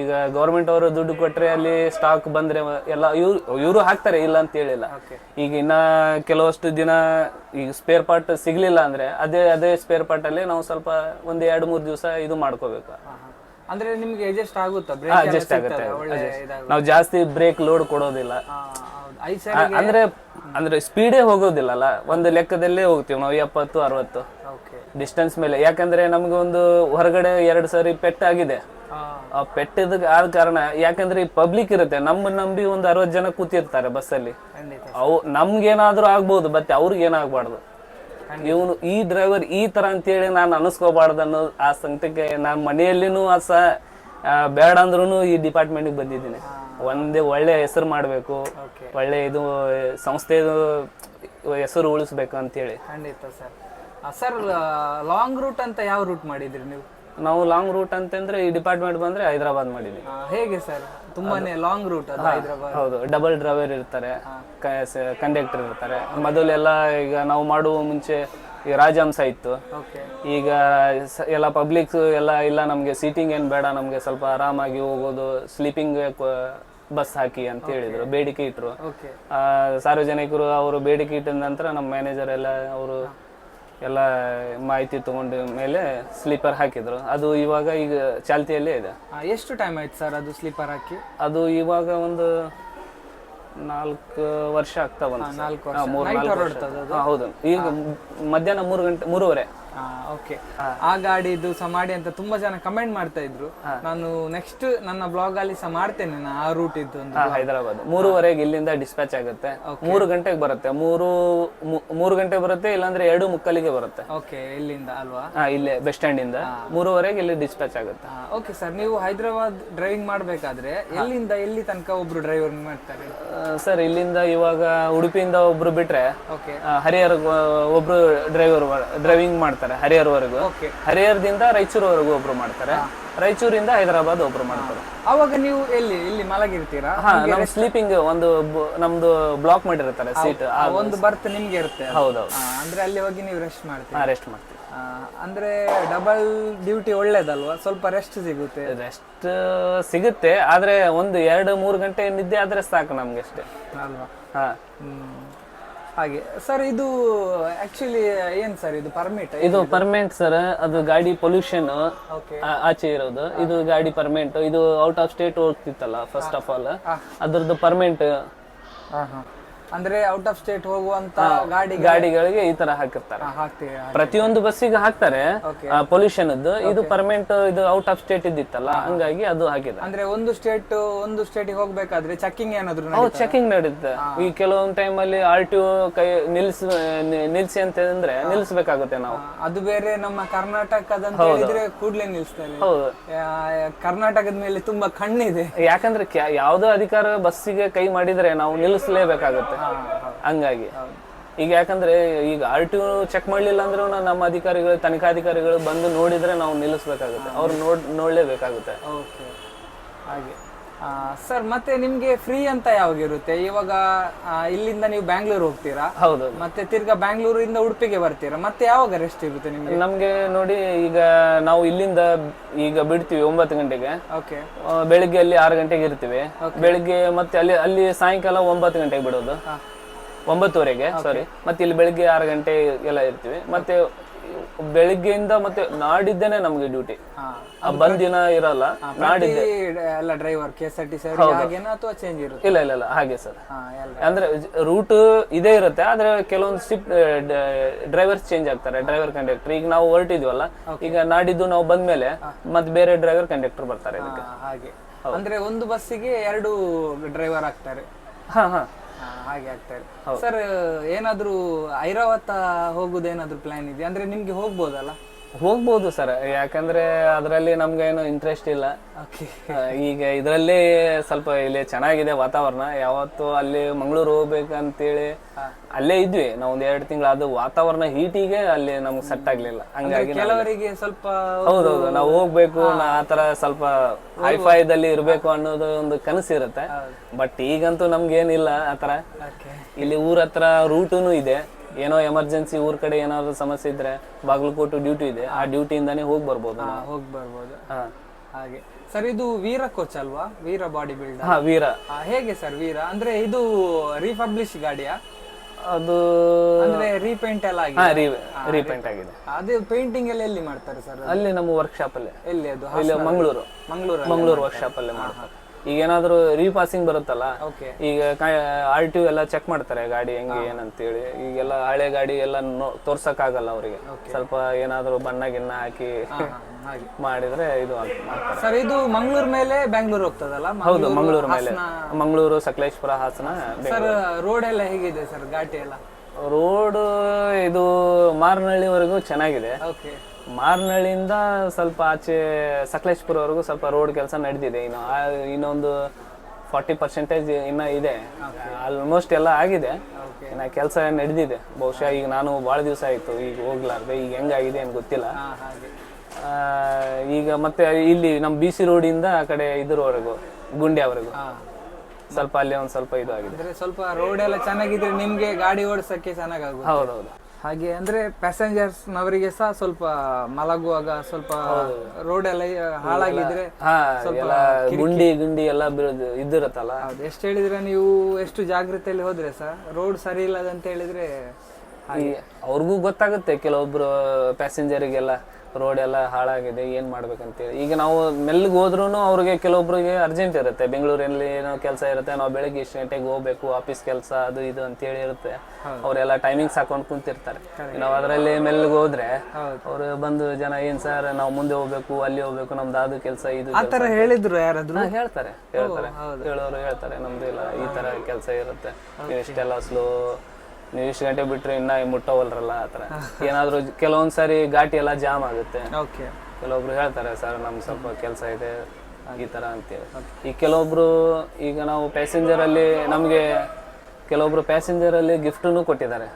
ಈಗ ಗೌರ್ಮೆಂಟ್ ಅವರು ದುಡ್ಡು ಕೊಟ್ರೆ ಅಲ್ಲಿ ಸ್ಟಾಕ್ ಬಂದ್ರೆ ಎಲ್ಲ ಇವ್ರು ಇವರು ಹಾಕ್ತಾರೆ ಇಲ್ಲ ಅಂತ ಹೇಳಿಲ್ಲ. ಈಗ ಇನ್ನ ಕೆಲವಷ್ಟು ದಿನ ಈಗ ಸ್ಪೇರ್ ಪಾರ್ಟ್ ಸಿಗ್ಲಿಲ್ಲ ಅಂದ್ರೆ ಅದೇ ಅದೇ ಸ್ಪೇರ್ ಪಾರ್ಟ್ ಅಲ್ಲಿ ನಾವು ಸ್ವಲ್ಪ ಒಂದ್ ಎರಡು ಮೂರ್ ದಿವಸ ಇದು ಮಾಡ್ಕೋಬೇಕು. ಅಂದ್ರೆ ನಿಮ್ಗೆ ಅಡ್ಜಸ್ಟ್ ಆಗುತ್ತಾ? ಅಡ್ಜಸ್ಟ್ ಆಗುತ್ತೆ. ನಾವು ಜಾಸ್ತಿ ಬ್ರೇಕ್ ಲೋಡ್ ಕೊಡೋದಿಲ್ಲ. ಅಂದ್ರೆ ಅಂದ್ರೆ ಸ್ಪೀಡೇ ಹೋಗೋದಿಲ್ಲಲ್ಲ? ಒಂದು ಲೆಕ್ಕದಲ್ಲೇ ಹೋಗ್ತೀವಿ ನಾವು ಎಪ್ಪತ್ತು ಅರವತ್ತು. ಡಿಸ್ಟೆನ್ಸ್ ಮೇಲೆ. ಯಾಕಂದ್ರೆ ನಮ್ಗೆ ಒಂದು ಹೊರಗಡೆ ಎರಡು ಸಾರಿ ಪೆಟ್ಟಾಗಿದೆ ಆ ಪೆಟ್ಟದ ಆದ ಕಾರಣ ಯಾಕಂದ್ರೆ ಈ ಪಬ್ಲಿಕ್ ಇರುತ್ತೆ. ನಮ್ಮ ನಂಬಿ ಒಂದು ಅರವತ್ತು ಜನ ಕೂತಿರ್ತಾರೆ ಬಸ್ಸಲ್ಲಿ ಅವು ನಮ್ಗೇನಾದ್ರೂ ಆಗ್ಬೋದು ಮತ್ತೆ ಅವ್ರಿಗೆ ಏನಾಗ್ಬಾರ್ದು. ಇವನು ಈ ಡ್ರೈವರ್ ಈ ತರ ಅಂತೇಳಿ ನಾನು ಅನಿಸ್ಕೋಬಾರ್ದು ಅನ್ನೋ ಆ ಸಂಕಟಕ್ಕೆ ನಾನು ಮನೆಯಲ್ಲಿನೂ ಆ ಸ ಬೇಡ ಅಂದ್ರೂ ಈ ಡಿಪಾರ್ಟ್ಮೆಂಟ್ಗೆ ಬಂದಿದ್ದೀನಿ. ಒಂದೇ ಒಳ್ಳೆ ಹೆಸರು ಮಾಡಬೇಕು ಒಳ್ಳೆ ಇದು ಸಂಸ್ಥೆದು ಹೆಸರು ಉಳಿಸ್ಬೇಕು ಅಂತೇಳಿ. ಖಂಡಿತ ಸರ್. ಸರ್ ಲಾಂಗ್ ರೂಟ್ ಅಂತ ಯಾವ ರೂಟ್ ಮಾಡಿದ್ರಿ ನೀವು? ನಾವು ಲಾಂಗ್ ರೂಟ್ ಅಂತಂದ್ರೆ ಈ ಡಿಪಾರ್ಟ್ಮೆಂಟ್ ಬಂದ್ರೆ ಹೈದರಾಬಾದ್ ಮಾಡಿದ್ವಿ. ಹೇಗೆ ಸರ್? ತುಂಬಾನೇ ಲಾಂಗ್ ರೂಟ್ ಹೈದರಾಬಾದ್. ಹೌದು. ಡಬಲ್ ಡ್ರೈವರ್ ಇರ್ತಾರೆ ಕಂಡಕ್ಟರ್ ಇರ್ತಾರೆ. ಮೊದಲೆಲ್ಲ ಈಗ ನಾವು ಮಾಡುವ ಮುಂಚೆ ಈ ರಾಜಹಂಸ ಇತ್ತು. ಈಗ ಎಲ್ಲ ಪಬ್ಲಿಕ್ ಎಲ್ಲ ಇಲ್ಲ ನಮಗೆ ಸೀಟಿಂಗ್ ಏನು ಬೇಡ ನಮಗೆ ಸ್ವಲ್ಪ ಆರಾಮಾಗಿ ಹೋಗೋದು ಸ್ಲೀಪಿಂಗ್ ಬಸ್ ಹಾಕಿ ಅಂತ ಹೇಳಿದ್ರು ಬೇಡಿಕೆ ಆ, ಸಾರ್ವಜನಿಕರು ಅವರು ಬೇಡಿಕೆ ಇಟ್ಟ ನಂತರ ನಮ್ಮ ಮ್ಯಾನೇಜರ್ ಎಲ್ಲ ಅವರು ಎಲ್ಲ ಮಾಹಿತಿ ತಗೊಂಡ ಮೇಲೆ ಸ್ಲೀಪರ್ ಹಾಕಿದ್ರು. ಅದು ಇವಾಗ ಈಗ ಚಾಲ್ತಿಯಲ್ಲೇ ಇದೆ. ಎಷ್ಟು ಟೈಮ್ ಆಯ್ತು ಸರ್ ಅದು ಸ್ಲೀಪರ್ ಹಾಕಿ? ಅದು ಇವಾಗ ಒಂದು ನಾಲ್ಕು ವರ್ಷ ಆಗ್ತಾ ಬಂತು? ಹೌದು. ಈಗ ಮಧ್ಯಾಹ್ನ ಮೂರು ಗಂಟೆ ಮೂರುವರೆ. ಓಕೆ ಆ ಗಾಡಿದು ಸಹ ಮಾಡಿ ಅಂತ ತುಂಬಾ ಜನ ಕಮೆಂಟ್ ಮಾಡ್ತಾ ಇದ್ರು. ನಾನು ನೆಕ್ಸ್ಟ್ ನನ್ನ ಬ್ಲಾಗ್ ಅಲ್ಲಿ ಸಹ ಮಾಡ್ತೇನೆ ಆ ರೂಟ್ ಇದ್ದು ಅಂತ ಹೈದರಾಬಾದ್. ಮೂರುವರೆಗೆ ಇಲ್ಲಿಂದ ಡಿಸ್ಪ್ಯಾಚ್ ಆಗುತ್ತೆ. ಮೂರು ಗಂಟೆಗೆ ಬರುತ್ತೆ. ಮೂರು ಮೂರು ಗಂಟೆ ಬರುತ್ತೆ ಇಲ್ಲಾಂದ್ರೆ ಎರಡು ಮುಕ್ಕಲಿಗೆ ಬರುತ್ತೆ. ಓಕೆ ಇಲ್ಲಿಂದ ಅಲ್ವಾ? ಇಲ್ಲೇ ಬಸ್ ಸ್ಟ್ಯಾಂಡ್ ಇಂದ. ಮೂರುವರೆಗೆ ಇಲ್ಲಿ ಡಿಸ್ಪ್ಯಾಚ್ ಆಗುತ್ತೆ. ಓಕೆ ಸರ್ ನೀವು ಹೈದರಾಬಾದ್ ಡ್ರೈವಿಂಗ್ ಮಾಡ್ಬೇಕಾದ್ರೆ ಎಲ್ಲಿಂದ ಎಲ್ಲಿ ತನಕ ಒಬ್ರು ಡ್ರೈವರ್ ಮಾಡ್ತಾರೆ? ಸರ್ ಇಲ್ಲಿಂದ ಇವಾಗ ಉಡುಪಿಯಿಂದ ಒಬ್ರು ಬಿಟ್ರೆ ಹರಿಹರ ಒಬ್ರು ಡ್ರೈವರ್ ಡ್ರೈವಿಂಗ್ ಮಾಡ್ತಾರೆ. ಹರಿಹರವರೆಗೂ. ಓಕೆ. ಹರಿಹರದಿಂದ ರಾಯಚೂರ್ವರೆಗೂ ಒಬ್ರು ಮಾಡ್ತಾರೆ ರಾಯಚೂರಿಂದ ಹೈದರಾಬಾದ್ ಒಬ್ರು ಮಾಡ್ತಾರೆ. ಅವಾಗ ನೀವು ಎಲ್ಲಿ ಇಲ್ಲಿ ಮಲಗಿರ್ತೀರಾ? ಹಾ ನಮ್ ಸ್ಲೀಪಿಂಗ್ ಒಂದು ನಮ್ದು ಬ್ಲಾಕ್ ಮಾಡಿರ್ತಾರೆ ಸೀಟ್ ಒಂದು ಬರ್ತ್ ನಿಮ್ಗೆ ಇರುತ್ತೆ. ಹೌದೌದು ಅಂದ್ರೆ ಅಲ್ಲಿ ಹೋಗಿ ನೀವು ರೆಸ್ಟ್ ಮಾಡ್ತೀರಾ? ರೆಸ್ಟ್ ಮಾಡ್ತೀವಿ. ಅಂದ್ರೆ ಡಬಲ್ ಡ್ಯೂಟಿ ಒಳ್ಳೇದಲ್ವಾ? ಸ್ವಲ್ಪ ರೆಸ್ಟ್ ಸಿಗುತ್ತೆ. ರೆಸ್ಟ್ ಸಿಗುತ್ತೆ ಆದ್ರೆ ಒಂದು ಎರಡು ಮೂರು ಗಂಟೆ ನಿದ್ದೆ ಆದ್ರೆ ಸಾಕು ನಮ್ಗೆ ಅಷ್ಟೇ. ಅಲ್ವಾ? ಹಾ. ಹಾಗೆ. ಸರ್ ಇದು ಆಕ್ಚುಲಿ ಏನ್ ಸರ್ ಇದು ಪರ್ಮಿಟ್ ಇದು ಪರ್ಮೆಂಟ್ ಸರ್ ಅದು ಗಾಡಿ ಪೊಲ್ಯೂಷನ್ ಆಚೆ ಇರೋದು. ಇದು ಗಾಡಿ ಪರ್ಮೆಂಟ್ ಇದು ಔಟ್ ಆಫ್ ಸ್ಟೇಟ್ ಹೋಗ್ತಿತ್ತಲ್ಲ ಫಸ್ಟ್ ಆಫ್ ಆಲ್ ಅದ್ರದ್ದು ಪರ್ಮನೆಂಟ್ ಅಂದ್ರೆ ಔಟ್ ಆಫ್ ಸ್ಟೇಟ್ ಹೋಗುವಂತ ಗಾಡಿ ಗಾಡಿಗಳಿಗೆ ಈ ತರ ಹಾಕಿರ್ತಾರೆ. ಪ್ರತಿಯೊಂದು ಬಸ್ಸಿಗೆ ಹಾಕ್ತಾರೆ. ಪೊಲ್ಯೂಷನ್ ಇದು ಪರ್ಮನೆಂಟ್ ಇದು ಔಟ್ ಆಫ್ ಸ್ಟೇಟ್ ಇದ್ದಿತ್ತಲ್ಲ ಹಂಗಾಗಿ ಅದು ಹಾಕಿದೆ ಅಂದ್ರೆ ಒಂದು ಸ್ಟೇಟ್ ಒಂದು ಸ್ಟೇಟಿಗೆ ಹೋಗ್ಬೇಕಾದ್ರೆ ಚೆಕಿಂಗ್ ಏನಾದ್ರು? ಚೆಕಿಂಗ್ ನಡೀತದೆ? ಈ ಕೆಲವೊಂದು ಟೈಮ್ ಅಲ್ಲಿ ಆರ್ ಟಿ ಕೈ ನಿಲ್ಸ್ ನಿಲ್ಸಿ ಅಂತ ಅಂದ್ರೆ ನಿಲ್ಸ್ಬೇಕಾಗುತ್ತೆ ನಾವು. ಅದು ಬೇರೆ ನಮ್ಮ ಕರ್ನಾಟಕದಂತ ಹೇಳಿದ್ರೆ ಕೂಡ್ಲೆ ನಿಲ್ಸ್ತಾರೆ. ಹೌದು. ಕರ್ನಾಟಕದ ಮೇಲೆ ತುಂಬಾ ಕಣ್ಣಿದೆ ಯಾಕಂದ್ರೆ ಯಾವ್ದೋ ಅಧಿಕಾರ ಬಸ್ಸಿಗೆ ಕೈ ಮಾಡಿದ್ರೆ ನಾವು ನಿಲ್ಲಿಸಲೇಬೇಕಾಗುತ್ತೆ ಹಂಗಾಗಿ. ಈಗ ಯಾಕಂದ್ರೆ ಈಗ ಆರ್ ಟಿ ಚೆಕ್ ಮಾಡ್ಲಿಲ್ಲ ಅಂದ್ರೂ ನಮ್ಮ ಅಧಿಕಾರಿಗಳು ತನಿಖಾಧಿಕಾರಿಗಳು ಬಂದು ನೋಡಿದ್ರೆ ನಾವು ನಿಲ್ಲಿಸ್ಬೇಕಾಗುತ್ತೆ. ಅವ್ರು ನೋಡ್ ನೋಡ್ಲೇಬೇಕಾಗುತ್ತೆ. ಓಕೆ. ಹಾಗೆ. ಸರ್ ಮತ್ತೆ ನಿಮ್ಗೆ ಫ್ರೀ ಅಂತ ಯಾವಾಗ ಇರುತ್ತೆ? ಇವಾಗ ಆ, ಇಲ್ಲಿಂದ ನೀವು ಬ್ಯಾಂಗ್ಳೂರ್ ಹೋಗ್ತೀರಾ? ಹೌದು. ಮತ್ತೆ ತಿರ್ಗಾ ಬ್ಯಾಂಗ್ಳೂರಿಂದ ಉಡುಪಿಗೆ ಬರ್ತೀರಾ? ಮತ್ತೆ ಯಾವಾಗ ರೆಸ್ಟ್ ಇರುತ್ತೆ ನಿಮ್ಗೆ? ನಮ್ಗೆ ನೋಡಿ ಈಗ ನಾವು ಇಲ್ಲಿಂದ ಈಗ ಬಿಡ್ತೀವಿ ಒಂಬತ್ತು ಗಂಟೆಗೆ. ಓಕೆ ಆ, ಬೆಳಿಗ್ಗೆ ಅಲ್ಲಿ ಆರು ಗಂಟೆಗೆ ಇರ್ತೀವಿ. ಬೆಳಿಗ್ಗೆ ಮತ್ತೆ ಅಲ್ಲಿ ಅಲ್ಲಿ ಸಾಯಂಕಾಲ ಒಂಬತ್ತು ಗಂಟೆಗೆ ಬಿಡೋದು. ಒಂಬತ್ತುವರೆಗೆ ಸಾರಿ ಮತ್ತೆ ಇಲ್ಲಿ ಬೆಳಿಗ್ಗೆ ಆರು ಗಂಟೆ ಎಲ್ಲ ಇರ್ತೀವಿ. ಮತ್ತೆ ಬೆಳಿಗ್ಗೆಯಿಂದ ಮತ್ತೆ ನಾಡಿದ್ದೇನೆ ನಮ್ಗೆ ಡ್ಯೂಟಿ ಬಂದ್ ದಿನ ಇರಲ್ಲ ನಾಡಿದ್ದೆ. ಎಲ್ಲ driver K S R T C ಅಥವಾ ಚೇಂಜ್ ಇರುತ್ತೆ? ಇಲ್ಲ ಇಲ್ಲ ಇಲ್ಲ ಹಾಗೆ ಸರ್. ಅಂದ್ರೆ ರೂಟ್ ಇದೇ ಇರುತ್ತೆ ಆದ್ರೆ ಕೆಲವೊಂದು ಶಿಫ್ಟ್ ಡ್ರೈವರ್ಸ್ ಚೇಂಜ್ ಆಗ್ತಾರೆ ಡ್ರೈವರ್ ಕಂಡಕ್ಟರ್ ಈಗ ನಾವು ಹೊರಟಿದ್ವಲ್ಲ ಈಗ ನಾಡಿದ್ದು ನಾವು ಬಂದ್ಮೇಲೆ ಮತ್ತೆ ಬೇರೆ ಡ್ರೈವರ್ ಕಂಡಕ್ಟರ್ ಬರ್ತಾರೆ ಹಾಗೆ. ಅಂದ್ರೆ ಒಂದು ಬಸ್ಸಿಗೆ ಎರಡು ಡ್ರೈವರ್ ಆಗ್ತಾರೆ. ಹಾ ಹಾ. ಹಾ, ಹಾಗೆ ಸರ್ ಏನಾದ್ರೂ ಐರಾವತ ಹೋಗುದೇನಾದ್ರೂ ಪ್ಲಾನ್ ಇದೆಯಾ? ಅಂದ್ರೆ ನಿಮ್ಗೆ ಹೋಗ್ಬೋದಲ್ಲ? ಹೋಗ್ಬೋದು ಸರ್ ಯಾಕಂದ್ರೆ ಅದರಲ್ಲಿ ನಮ್ಗೇನು ಏನು ಇಂಟ್ರೆಸ್ಟ್ ಇಲ್ಲ ಈಗ ಇದರಲ್ಲಿ ಸ್ವಲ್ಪ ಇಲ್ಲಿ ಚೆನ್ನಾಗಿದೆ ವಾತಾವರಣ. ಯಾವತ್ತು ಅಲ್ಲಿ ಮಂಗಳೂರು ಹೋಗ್ಬೇಕಂತೇಳಿ ಅಲ್ಲೇ ಇದ್ವಿ. ನಾವು ಒಂದ್ ಎರಡು ತಿಂಗಳು ಅದು ವಾತಾವರಣ ಹೀಟಿಗೆ ಅಲ್ಲಿ ನಮ್ಗೆ ಸೆಟ್ ಆಗ್ಲಿಲ್ಲ. ಹಂಗಾಗಿ ಕೆಲವರಿಗೆ ಸ್ವಲ್ಪ ಹೌದೌದು. ನಾವು ಹೋಗ್ಬೇಕು ನಾ ಆತರ ಸ್ವಲ್ಪ ಹೈಫೈದಲ್ಲಿ ಇರ್ಬೇಕು ಅನ್ನೋದು ಒಂದು ಕನಸು ಇರುತ್ತೆ. ಬಟ್ ಈಗಂತೂ ನಮ್ಗೆ ಏನಿಲ್ಲ ಆತರ ಇಲ್ಲಿ ಊರ ಹತ್ರ ರೂಟುನು ಇದೆ. ಏನೋ ಎಮರ್ಜೆನ್ಸಿ ಊರ್ ಕಡೆ ಏನಾದ್ರು ಸಮಸ್ಯೆ ಇದ್ರೆ ಬಾಗಲಕೋಟು ಡ್ಯೂಟಿ ಇದೆ. ಆ ಡ್ಯೂಟಿಯಿಂದಾನೇ ಹೋಗಿ ಬರ್ಬೋದು ನಾವು. ಹೋಗಿ ಬರ್ಬೋದು. ಹಾ. ಹಾಗೆ. ಸರ್ ಇದು ವೀರ ಕೋಚ್ ಅಲ್ವಾ? ವೀರ ಬಾಡಿ ಬಿಲ್ಡರ್ ಹಾ ವೀರ. ಹೇಗೆ ಸರ್ ವೀರ? ಅಂದ್ರೆ ಇದು ರೀಪಬ್ಲಿಷ್ ಗಾಡಿಯಾ? ಅದು ಅಂದ್ರೆ ರೀಪೇಂಟ್ ಎಲ್ಲ ಹಾ ಆಗಿದೆ ರೀಪೇಂಟ್ ಆಗಿದೆ. ಅದು ಪೇಂಟಿಂಗ್ ಎಲ್ಲ ಎಲ್ಲಿ ಮಾಡ್ತಾರೆ ಸರ್ ಅಲ್ಲಿ ನಮ್ಮ ವರ್ಕ್ಶಾಪ್ ಅಲ್ಲಿ. ಎಲ್ಲಿ ಅದು? ಇಲ್ಲಿ ಮಂಗಳೂರು. ಮಂಗಳೂರು ಮಂಗಳೂರು ವರ್ಕ್ಶಾಪ್ ಅಲ್ಲೇ ಮಾಡ್ತಾರೆ. ಈಗ ಏನಾದ್ರು ರೀಪಾಸಿಂಗ್ ಬರುತ್ತಲ್ಲ ಈಗ ಆರ್ ಟಿ ಎಲ್ಲ ಚೆಕ್ ಮಾಡ್ತಾರೆ ಗಾಡಿ ಹೆಂಗೆ ಏನಂತೇಳಿ. ಈಗೆಲ್ಲ ಹಳೆ ಗಾಡಿ ಎಲ್ಲ ತೋರ್ಸಕ್ ಆಗಲ್ಲ ಅವರಿಗೆ. ಸ್ವಲ್ಪ ಏನಾದ್ರು ಬಣ್ಣ ಗಿಣ್ಣ ಹಾಕಿ ಮಾಡಿದ್ರೆ ಇದು ಸರ್ ಇದು ಮಂಗಳೂರು ಮೇಲೆ ಬ್ಯಾಂಗ್ಳೂರ್ ಹೋಗ್ತದಲ್ಲ? ಹೌದು ಮಂಗಳೂರು ಮೇಲೆ. ಮಂಗಳೂರು ಸಕಲೇಶ್ಪುರ ಹಾಸನ ಸರ್ ರೋಡ್ ಎಲ್ಲ ಹೇಗಿದೆ ಸರ್ ಘಾಟಿ ಎಲ್ಲ? ರೋಡ್ ಇದು ಮಾರನಹಳ್ಳಿವರೆಗೂ ಚೆನ್ನಾಗಿದೆ. ಓಕೆ ಮಾರನಹಳ್ಳಿಯಿಂದ ಸ್ವಲ್ಪ ಆಚೆ ಸಕಲೇಶ್ಪುರವರೆಗೂ ಸ್ವಲ್ಪ ರೋಡ್ ಕೆಲಸ ನಡೆದಿದೆ. ಇನ್ನು ಆ- ಇನ್ನೊಂದು ಫಾರ್ಟಿ ಪರ್ಸೆಂಟೇಜ್ ಇನ್ನ ಇದೆ. ಆಲ್ಮೋಸ್ಟ್ ಎಲ್ಲ ಆಗಿದೆ. ಇನ್ನು ಇನ್ನ ಕೆಲಸ ನಡೆದಿದೆ. ಬಹುಶಃ ಈಗ ನಾನು ಭಾಳ ದಿವಸ ಆಯಿತು. ಈಗ ಹೋಗ್ಲಾರ್ದೆ. ಈಗ ಹೆಂಗಾಗಿದೆ ಏನು ಗೊತ್ತಿಲ್ಲ. ಹಾ ಹಾಗೆ. ಆ, ಈಗ ಮತ್ತೆ ಇಲ್ಲಿ ನಮ್ಮ ಬಿ ಸಿ ರೋಡಿಂದ ಆ ಕಡೆ ಇದ್ರವರೆಗೂ ಗುಂಡ್ಯಾವರೆಗೂ ಹಾ. ಸ್ವಲ್ಪ ಅಲ್ಲಿ ಒಂದು ಸ್ವಲ್ಪ ಇದು ಆಗಿದೆ. ಅಂದ್ರೆ ಸ್ವಲ್ಪ ರೋಡ್ ಎಲ್ಲ ಚೆನ್ನಾಗಿದ್ರೆ ನಿಮಗೆ ಗಾಡಿ ಓಡಿಸಕ್ಕೆ ಚೆನ್ನಾಗಾಗುತ್ತೆ. ಹೌದೌದು. ಹಾಗೆ ಅಂದ್ರೆ ಪ್ಯಾಸೆಂಜರ್ಸ್ ನವರಿಗೆ ಸಹ ಸ್ವಲ್ಪ ಮಲಗುವಾಗ ಸ್ವಲ್ಪ ರೋಡ್ ಎಲ್ಲ ಹಾಳಾಗಿದ್ರೆ ಸ್ವಲ್ಪ ಗುಂಡಿ ಗುಂಡಿ ಎಲ್ಲ ಬೀಳೋದು ಇದ್ದಿರತ್ತಲ್ಲ ಹೌದು. ಎಷ್ಟು ಹೇಳಿದ್ರೆ ನೀವು ಎಷ್ಟು ಜಾಗ್ರತೆಯಲ್ಲಿ ಹೋದ್ರೆ ಸರ್ ರೋಡ್ ಸರಿ ಇಲ್ಲದಂತ ಹೇಳಿದ್ರೆ ಅವ್ರಿಗೂ ಗೊತ್ತಾಗುತ್ತೆ ಕೆಲವೊಬ್ರು ಪ್ಯಾಸೆಂಜರಿಗೆಲ್ಲ ರೋಡ್ ಎಲ್ಲ ಹಾಳಾಗಿದೆ ಏನ್ ಮಾಡ್ಬೇಕಂತೇಳಿ. ಈಗ ನಾವು ಮೆಲ್ಲಿಗೆ ಹೋದ್ರೂ ಅವ್ರಿಗೆ ಕೆಲವೊಬ್ರಿಗೆ ಅರ್ಜೆಂಟ್ ಇರುತ್ತೆ. ಬೆಂಗಳೂರಲ್ಲಿ ಏನೋ ಕೆಲಸ ಇರುತ್ತೆ ನಾವು ಬೆಳಗ್ಗೆ ಇಷ್ಟು ಗಂಟೆಗೆ ಹೋಗ್ಬೇಕು ಆಫೀಸ್ ಕೆಲಸ ಅದು ಇದು ಅಂತೇಳಿ ಇರುತ್ತೆ. ಅವರೆಲ್ಲ ಟೈಮಿಂಗ್ಸ್ ಹಾಕೊಂಡು ಕುಂತಿರ್ತಾರೆ. ನಾವು ಅದರಲ್ಲಿ ಮೆಲ್ಲಿಗೆ ಹೋದ್ರೆ ಅವ್ರು ಬಂದು ಜನ ಏನ್ ಸರ್ ನಾವು ಮುಂದೆ ಹೋಗ್ಬೇಕು ಅಲ್ಲಿ ಹೋಗ್ಬೇಕು ನಮ್ದು ಅದು ಕೆಲಸ ಇದು ಆ ಥರ ಹೇಳಿದ್ರು ಯಾರಾದ್ರೂ? ಹೇಳ್ತಾರೆ ಹೇಳ್ತಾರೆ. ಹೇಳೋರು ಹೇಳ್ತಾರೆ ನಮ್ದು ಇಲ್ಲ ಈ ತರ ಕೆಲಸ ಇರುತ್ತೆ. ಇಷ್ಟೆಲ್ಲ ಸ್ಲೋ ನೀವು ಇಷ್ಟು ಗಂಟೆ ಬಿಟ್ಟರೆ ಇನ್ನ ಮುಟ್ಟವಲ್ರಲ್ಲ ಆ ಥರ. ಏನಾದ್ರು ಕೆಲವೊಂದ್ ಸಾರಿ ಘಾಟಿ ಎಲ್ಲ ಜಾಮ್ ಆಗುತ್ತೆ. ಓಕೆ. ಕೆಲವೊಬ್ರು ಹೇಳ್ತಾರೆ ಸರ್ ನಮ್ಗೆ ಸ್ವಲ್ಪ ಕೆಲಸ ಇದೆ ಈ ತರ ಅಂತೇಳಿ. ಈ ಕೆಲವೊಬ್ರು ಈಗ ನಾವು ಪ್ಯಾಸೆಂಜರ್ ಅಲ್ಲಿ ನಮ್ಗೆ ಕೆಲವೊಬ್ರು ಪ್ಯಾಸೆಂಜರ್ ಅಲ್ಲಿ ಗಿಫ್ಟನ್ನು ಕೊಟ್ಟಿದ್ದಾರೆ.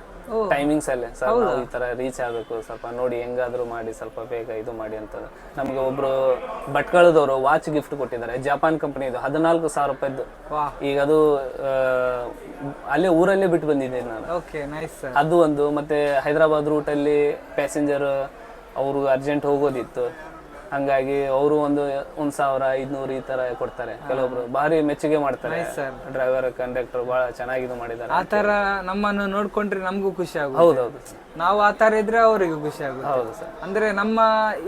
ಟೈಮಿಂಗ್ಸ್ ಅಲ್ಲೇ. ಸರ್ ನಾವು ಈ ತರ ರೀಚ್ ಆಗಬೇಕು. ಸ್ವಲ್ಪ ನೋಡಿ ಹೆಂಗಾದ್ರೂ ಮಾಡಿ ಸ್ವಲ್ಪ ಬೇಗ ಇದು ಮಾಡಿ ಅಂತ. ನಮ್ಗೆ ಒಬ್ರು ಭಟ್ಕಳದವರು ವಾಚ್ ಗಿಫ್ಟ್ ಕೊಟ್ಟಿದ್ದಾರೆ. ಜಪಾನ್ ಕಂಪನಿ ಇದು. ಹದಿನಾಲ್ಕು ಸಾವಿರ ರೂಪಾಯಿದ್ದು ಈಗ ಅದು ಅಲ್ಲೇ ಊರಲ್ಲೇ ಬಿಟ್ಟು ಬಂದಿದ್ದೀನಿ ನಾನು. ಅದು ಒಂದು. ಮತ್ತೆ ಹೈದರಾಬಾದ್ ರೂಟ್ ಅಲ್ಲಿ ಪ್ಯಾಸೆಂಜರ್ ಅವರು ಅರ್ಜೆಂಟ್ ಹೋಗೋದಿತ್ತು. ಹಂಗಾಗಿ ಅವರು ಒಂದು ಒಂದ್ ಸಾವಿರ ಐದ್ನೂರು ಈ ತರ ಕೊಡ್ತಾರೆ. ಕೆಲವೊಬ್ರು ಭಾರಿ ಮೆಚ್ಚುಗೆ ಮಾಡ್ತಾರೆ. ಡ್ರೈವರ್ ಕಂಡಕ್ಟರ್ ಬಹಳ ಚೆನ್ನಾಗಿ ಇದು ಮಾಡಿದ್ದಾರೆ. ಆ ತರ ನಮ್ಮನ್ನು ನೋಡ್ಕೊಂಡ್ರೆ ನಮಗೂ ಖುಷಿ ಆಗುತ್ತೆ. ಹೌದೌದು. ನಾವು ಆ ತರ ಇದ್ರೆ ಅವರಿಗೂ ಖುಷಿ ಆಗುತ್ತೆ. ಹೌದು ಸರ್ ಅಂದ್ರೆ ನಮ್ಮ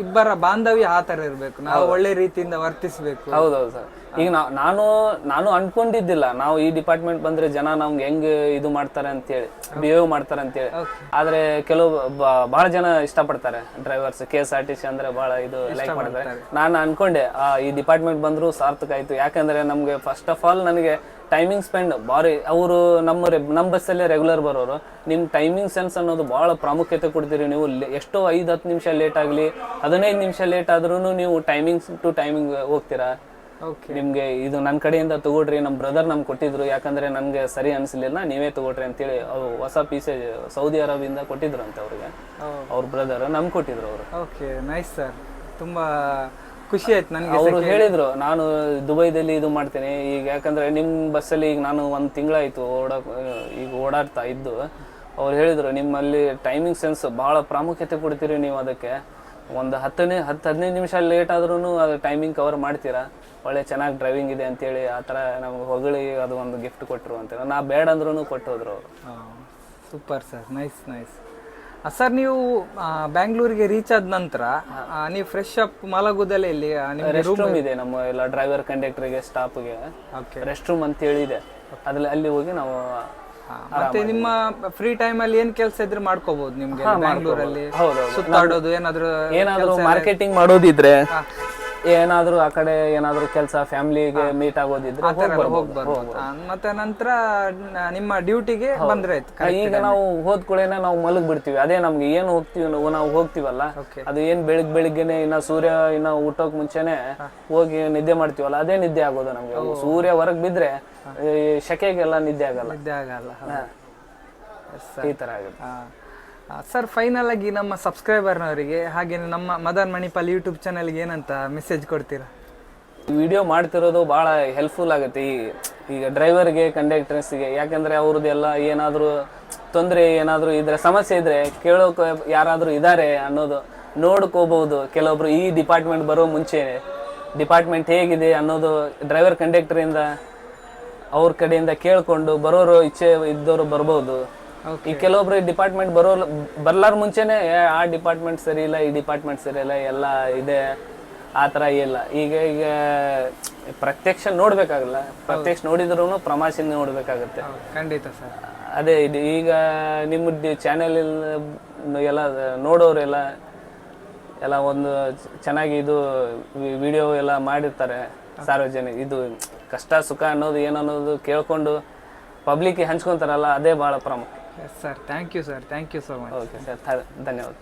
ಇಬ್ಬರ ಬಾಂಧವ್ಯ ಆ ತರ ಇರಬೇಕು. ನಾವು ಒಳ್ಳೆ ರೀತಿಯಿಂದ ವರ್ತಿಸಬೇಕು. ಹೌದೌದು ಸರ್ ಈಗ ನಾ- ನಾನು ನಾನು ಅನ್ಕೊಂಡಿದ್ದಿಲ್ಲ. ನಾವು ಈ ಡಿಪಾರ್ಟ್ಮೆಂಟ್ ಬಂದ್ರೆ ಜನ ನಮ್ಗೆ ಹೆಂಗ್ ಇದು ಮಾಡ್ತಾರೆ ಅಂತೇಳಿ ಬಿಹೇವ್ ಮಾಡ್ತಾರೆ ಅಂತೇಳಿ. ಆದ್ರೆ ಕೆಲವು ಬಹಳ ಜನ ಇಷ್ಟಪಡ್ತಾರೆ. Drivers K S R T C ಅಂದ್ರೆ ಬಹಳ ಇದು ಲೈಕ್ ಮಾಡ್ತಾರೆ ನಾನು ಅನ್ಕೊಂಡೆ ಆ, ಈ ಡಿಪಾರ್ಟ್ಮೆಂಟ್ ಬಂದ್ರು ಸಾರ್ಥಕ ಆಯ್ತು. ಯಾಕಂದ್ರೆ ನಮ್ಗೆ ಫಸ್ಟ್ ಆಫ್ ಆಲ್ ನನಗೆ ಟೈಮಿಂಗ್ ಸ್ಪೆಂಡ್ ಬಾರಿ ಅವರು ನಮ್ಮ ನಮ್ಮ ಬಸ್ಸಲ್ಲೇ ರೆಗ್ಯುಲರ್ ಬರೋರು. ನಿಮ್ಮ ಟೈಮಿಂಗ್ ಸೆನ್ಸ್ ಅನ್ನೋದು ಬಹಳ ಪ್ರಾಮುಖ್ಯತೆ ಕೊಡ್ತೀರಿ ನೀವು. ಎಷ್ಟೋ ಐದು ಹತ್ತು ನಿಮಿಷ ಲೇಟ್ ಆಗಲಿ ಹದಿನೈದು ನಿಮಿಷ ಲೇಟ್ ಆದ್ರೂ ನೀವು ಟೈಮಿಂಗ್ಸ್ ಟು ಟೈಮಿಂಗ್ ಹೋಗ್ತೀರಾ? ನಿಮ್ಗೆ ಇದು ನನ್ನ ಕಡೆಯಿಂದ ತಗೊಳ್ರಿ ನಮ್ಮ ಬ್ರದರ್ ನಮ್ಗೆ ಕೊಟ್ಟಿದ್ರು ಯಾಕಂದ್ರೆ ನನಗೆ ಸರಿ ಅನಿಸ್ಲಿಲ್ಲ ನೀವೇ ತಗೊಳ್ರಿ ಅಂತೇಳಿ ಅವ್ರು ಹೊಸ ಪೀಸ್ ಸೌದಿ ಅರೇಬಿಯಿಂದ ಕೊಟ್ಟಿದ್ರು ಅಂತ ಅವ್ರಿಗೆ. ಅವ್ರ ಬ್ರದರ್ ನಮ್ಗೆ ಕೊಟ್ಟಿದ್ರು ಅವರು. ಓಕೆ ನೈಸ್ ಸರ್ ತುಂಬಾ ಖುಷಿ ಆಯ್ತು ನನಗೆ ಅವರು ಹೇಳಿದ್ರು ನಾನು ದುಬೈದಲ್ಲಿ ಇದು ಮಾಡ್ತೀನಿ ಈಗ ಯಾಕಂದ್ರೆ ನಿಮ್ ಬಸ್ಸಲ್ಲಿ ಈಗ ನಾನು ಒಂದ್ ತಿಂಗಳಾಯಿತು ಓಡಾಕ್ ಈಗ ಓಡಾಡ್ತಾ ಇದ್ದು. ಅವ್ರು ಹೇಳಿದ್ರು ನಿಮ್ಮಲ್ಲಿ ಟೈಮಿಂಗ್ ಸೆನ್ಸ್ ಬಹಳ ಪ್ರಾಮುಖ್ಯತೆ ಕೊಡ್ತೀರಿ ನೀವು ಅದಕ್ಕೆ. ಒಂದು ಹತ್ತನೇ ಹತ್ತು ಹದಿನೈದು ನಿಮಿಷ ಲೇಟ್ ಆದ್ರೂ ಅದು ಟೈಮಿಂಗ್ ಕವರ್ ಮಾಡ್ತೀರಾ? ಒಳ್ಳೆ ಚೆನ್ನಾಗಿ ಡ್ರೈವಿಂಗ್ ಇದೆ ಅಂತೇಳಿ ಆ ಥರ ನಮ್ಗೆ ಹೊಗಳಿ ಅದು ಒಂದು ಗಿಫ್ಟ್ ಕೊಟ್ಟರು ಅಂತ ನಾ ಬೇಡ ಅಂದ್ರೂ ಕೊಟ್ಟು ಹೋದ್ರು ಅವರು super sir nice nice sir ನೀವು ಬ್ಯಾಂಗ್ಳೂರಿಗೆ ರೀಚ್ ಆದ ನಂತರ ನೀವು ಫ್ರೆಶ್ ಅಪ್ ಮಲಗುದಲ್ಲೇ ಇಲ್ಲಿ ರೆಸ್ಟ್ ರೂಮ್ ಇದೆ ನಮ್ಮ ಎಲ್ಲ ಡ್ರೈವರ್ ಕಂಡಕ್ಟರ್ಗೆ ಸ್ಟಾಫ್ಗೆ ಓಕೆ ರೆಸ್ಟ್ ರೂಮ್ ಅಂತ ಹೇಳಿದೆ. ಅದ್ರಲ್ಲಿ ಅಲ್ಲಿ ಹೋಗಿ ನಾವು ಮತ್ತೆ ನಿಮ್ಮ ಫ್ರೀ ಟೈಮ್ ಅಲ್ಲಿ ಏನ್ ಕೆಲಸ ಇದ್ರೆ ಮಾಡ್ಕೋಬಹುದು ನಿಮ್ಗೆ? ಬ್ಯಾಂಗ್ಳೂರಲ್ಲಿ ಸುತ್ತಾಡೋದು ಏನಾದ್ರು ಏನಾದ್ರೂ ಮಾರ್ಕೆಟಿಂಗ್ ಮಾಡೋದಿದ್ರೆ ಏನಾದ್ರೂ ಆ ಕಡೆ ಏನಾದ್ರೂ ಕೆಲಸ ಫ್ಯಾಮಿಲಿಗೆ ಮೀಟ್ ಆಗೋದಿದ್ರೆ ಮತ್ತೆ ನಂತರ ನಿಮ್ಮ ಡ್ಯೂಟಿಗೆ ಬಂದ್ರೆ ಆಯ್ತು ಈಗ ನಾವು ಹೋದ್ ಕೂಡೇನೆ ನಾವು ಮಲಗ್ ಬಿಡ್ತೀವಿ ಅದೇ ನಮ್ಗೆ ಏನು ಹೋಗ್ತೀವಿ ನಾವು ನಾವು ಹೋಗ್ತೀವಲ್ಲ? ಅದು ಏನ್ ಬೆಳಿಗ್ ಬೆಳಿಗ್ಗೆನೆ ಇನ್ನ ಸೂರ್ಯ ಇನ್ನ ಊಟಕ್ ಮುಂಚೆನೆ ಹೋಗಿ ನಿದ್ದೆ ಮಾಡ್ತೀವಲ್ಲ ಅದೇ ನಿದ್ದೆ ಆಗೋದು ನಮ್ಗೆ. ಸೂರ್ಯ ಹೊರಗ್ ಬಿದ್ರೆ ಶಕೆಗೆಲ್ಲ ಶೆಕೆಗೆಲ್ಲ ನಿದ್ದೆ ಆಗಲ್ಲ. ನಿದ್ದೆ ಆಗಲ್ಲ ಈ ತರ ಆಗುತ್ತೆ. ಸರ್ ಫೈನಲ್ ಆಗಿ ನಮ್ಮ ಸಬ್ಸ್ಕ್ರೈಬರ್ನವರಿಗೆ ಹಾಗೆ ನಮ್ಮ ಮದನ್ ಮಣಿಪಾಲ್ ಯೂಟ್ಯೂಬ್ ಚಾನಲ್ಗೆ ಏನಂತ ಮೆಸೇಜ್ ಕೊಡ್ತೀರಾ? ವಿಡಿಯೋ ಮಾಡ್ತಿರೋದು ಭಾಳ ಹೆಲ್ಪ್ಫುಲ್ ಆಗುತ್ತೆ. ಈ, ಈಗ ಡ್ರೈವರ್ಗೆ ಕಂಡಕ್ಟರ್ಸ್ಗೆ ಯಾಕಂದ್ರೆ ಅವ್ರದ್ದೆಲ್ಲ ಏನಾದರೂ ತೊಂದರೆ ಏನಾದರೂ ಇದ್ರೆ, ಸಮಸ್ಯೆ ಇದ್ರೆ ಕೇಳೋಕೆ ಯಾರಾದರೂ ಇದ್ದಾರೆ ಅನ್ನೋದು ನೋಡ್ಕೋಬೋದು ಕೆಲವೊಬ್ರು ಈ ಡಿಪಾರ್ಟ್ಮೆಂಟ್ ಬರೋ ಮುಂಚೆ ಡಿಪಾರ್ಟ್ಮೆಂಟ್ ಹೇಗಿದೆ ಅನ್ನೋದು ಡ್ರೈವರ್ ಕಂಡಕ್ಟರಿಂದ ಅವ್ರ ಕಡೆಯಿಂದ ಕೇಳಿಕೊಂಡು ಬರೋರು ಇಚ್ಛೆ ಇದ್ದವರು ಬರ್ಬೋದು. ಈ ಕೆಲವೊಬ್ರು ಡಿಪಾರ್ಟ್ಮೆಂಟ್ ಬರೋ ಬರ್ಲಾರ ಮುಂಚೆನೆ ಆ ಡಿಪಾರ್ಟ್ಮೆಂಟ್ ಸರಿ ಇಲ್ಲ ಈ ಡಿಪಾರ್ಟ್ಮೆಂಟ್ ಸರಿ ಇಲ್ಲ ಎಲ್ಲ ಇದೆ ಆ ಥರ ಇಲ್ಲ ಈಗ ಈಗ ಪ್ರತ್ಯಕ್ಷ ನೋಡ್ಬೇಕಾಗಲ್ಲ. ಪ್ರತ್ಯಕ್ಷ ನೋಡಿದ್ರು ಪ್ರಮಾಷನ್ ನೋಡ್ಬೇಕಾಗತ್ತೆ. ಖಂಡಿತ ಸರ್. ಅದೇ ಇದು ಈಗ ನಿಮ್ಮ ಚಾನೆಲ್ ಎಲ್ಲ ನೋಡೋರೆಲ್ಲ ಎಲ್ಲ ಒಂದು ಚೆನ್ನಾಗಿ ಇದು ವಿಡಿಯೋ ಎಲ್ಲ ಮಾಡಿರ್ತಾರೆ ಸಾರ್ವಜನಿಕ ಇದು ಕಷ್ಟ ಸುಖ ಅನ್ನೋದು ಏನನ್ನೋದು ಕೇಳ್ಕೊಂಡು ಪಬ್ಲಿಕ್ ಹಂಚ್ಕೊಂತಾರಲ್ಲ ಅದೇ ಭಾಳ ಪ್ರಾಮುಖ್ಯ. Yes sir thank you sir thank you so much okay sir ಧನ್ಯವಾದ